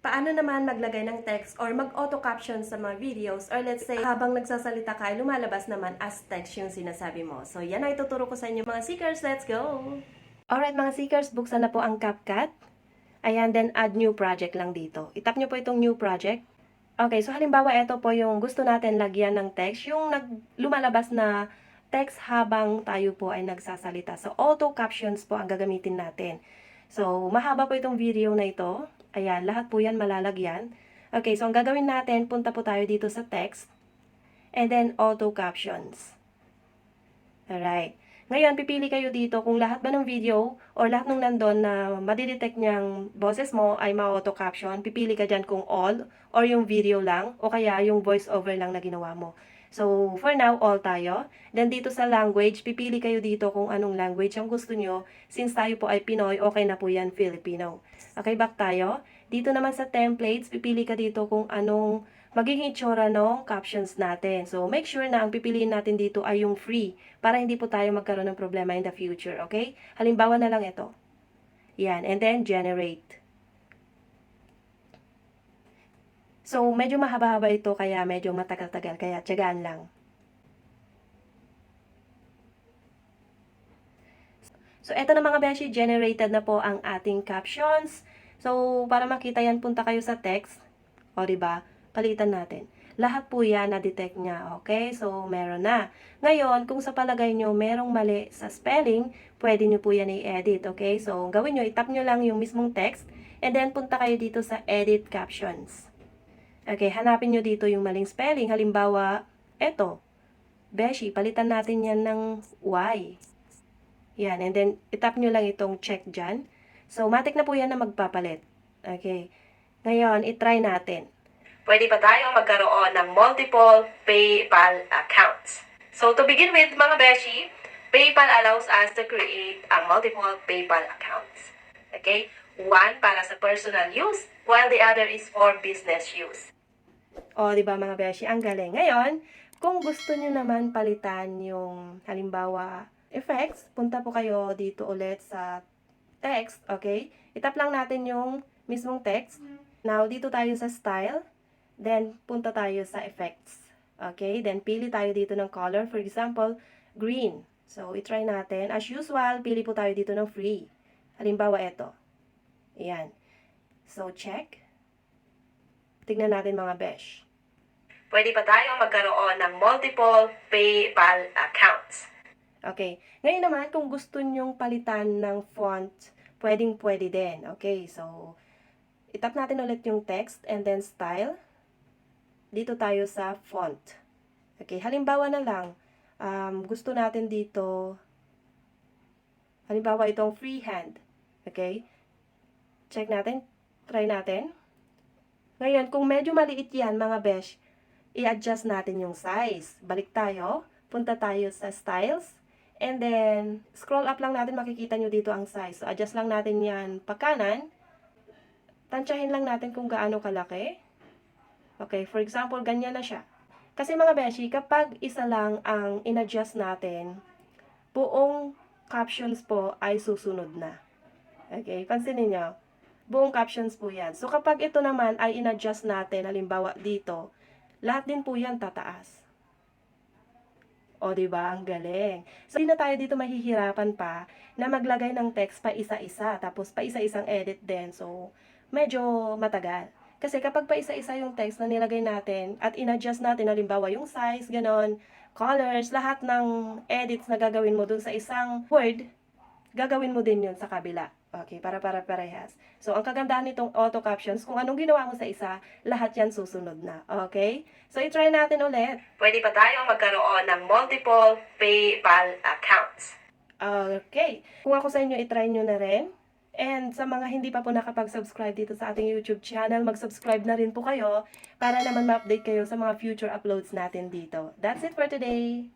Paano naman maglagay ng text or mag-auto caption sa mga videos or let's say habang nagsasalita ka ay lumalabas naman as text yung sinasabi mo. So yan ay tuturo ko sa inyo mga seekers. Let's go! Alright mga seekers, buksan na po ang CapCut. Ayan, then add new project lang dito. Itap nyo po itong new project. Okay, so halimbawa ito po yung gusto natin lagyan ng text, yung nag lumalabas na text habang tayo po ay nagsasalita. So auto captions po ang gagamitin natin. So mahaba po itong video na ito. Ayan, lahat po yan malalagyan. Okay, so ang gagawin natin, punta po tayo dito sa text. And then auto captions. Alright. Ngayon, pipili kayo dito kung lahat ba ng video or lahat ng nandun na madidetect niyang boses mo ay ma-auto caption. Pipili ka dyan kung all or yung video lang o kaya yung voice over lang na ginawa mo. So, for now, all tayo. Then, dito sa language, pipili kayo dito kung anong language ang gusto nyo. Since tayo po ay Pinoy, okay na po yan, Filipino. Okay, back tayo. Dito naman sa templates, pipili ka dito kung anong magiging itsura ng captions natin. So, make sure na ang pipiliin natin dito ay yung free para hindi po tayo magkaroon ng problema in the future, okay? Halimbawa na lang ito. Yan, and then generate. So, medyo mahaba-haba ito kaya medyo matagal-tagal kaya tiyagaan lang. So, eto na mga beshi, generated na po ang ating captions. So, para makita yan, punta kayo sa text. O, ba? Palitan natin. Lahat po yan na-detect niya, okay? So, meron na. Ngayon, kung sa palagay nyo merong mali sa spelling, pwede nyo po yan i-edit, okay? So, gawin nyo, itap nyo lang yung mismong text, and then punta kayo dito sa Edit Captions. Okay, hanapin nyo dito yung maling spelling. Halimbawa, eto. Beshi, palitan natin yan ng Y. Yan, and then itap nyo lang itong check dyan. So, matik na po yan na magpapalit. Okay. Ngayon, itry natin. Pwede pa tayong magkaroon ng multiple PayPal accounts. So, to begin with, mga beshi, PayPal allows us to create a multiple PayPal accounts. Okay? One para sa personal use, while the other is for business use. O, di ba mga beshi? Ang galing. Ngayon, kung gusto nyo naman palitan yung, halimbawa, effects, punta po kayo dito ulit sa text, okay? Itap lang natin yung mismong text. Now, dito tayo sa style. Then, punta tayo sa effects. Okay? Then, pili tayo dito ng color. For example, green. So, itry natin. As usual, pili po tayo dito ng free. Halimbawa, ito. Ayan. So, check. Tignan natin mga besh. Pwede pa tayong magkaroon ng multiple PayPal accounts. Okay. Ngayon naman, kung gusto nyong palitan ng font, pwedeng pwede din. Okay, so, itap natin ulit yung text and then style. Dito tayo sa font. Okay, halimbawa na lang, um, gusto natin dito, halimbawa itong freehand. Okay, check natin, try natin. Ngayon, kung medyo maliit yan, mga besh, i-adjust natin yung size. Balik tayo, punta tayo sa styles, And then, scroll up lang natin, makikita nyo dito ang size. So, adjust lang natin yan pagkanan. Tansyahin lang natin kung gaano kalaki. Okay, for example, ganyan na siya. Kasi mga beshi, kapag isa lang ang in-adjust natin, buong captions po ay susunod na. Okay, pansinin nyo. Buong captions po yan. So, kapag ito naman ay in-adjust natin, halimbawa dito, lahat din po yan tataas. O, di ba? Ang galing. So, hindi na tayo dito mahihirapan pa na maglagay ng text pa isa-isa, tapos pa isa-isang edit din. So, medyo matagal. Kasi kapag pa isa-isa yung text na nilagay natin at in-adjust natin, halimbawa yung size, ganon, colors, lahat ng edits na gagawin mo dun sa isang word, gagawin mo din yun sa kabila. Okay, para para parehas. So, ang kagandahan nitong auto captions, kung anong ginawa mo sa isa, lahat yan susunod na. Okay? So, i-try natin ulit. Pwede pa tayong magkaroon ng multiple PayPal accounts. Okay. Kung ako sa inyo, i-try nyo na rin. And sa mga hindi pa po nakapag-subscribe dito sa ating YouTube channel, mag-subscribe na rin po kayo para naman ma-update kayo sa mga future uploads natin dito. That's it for today.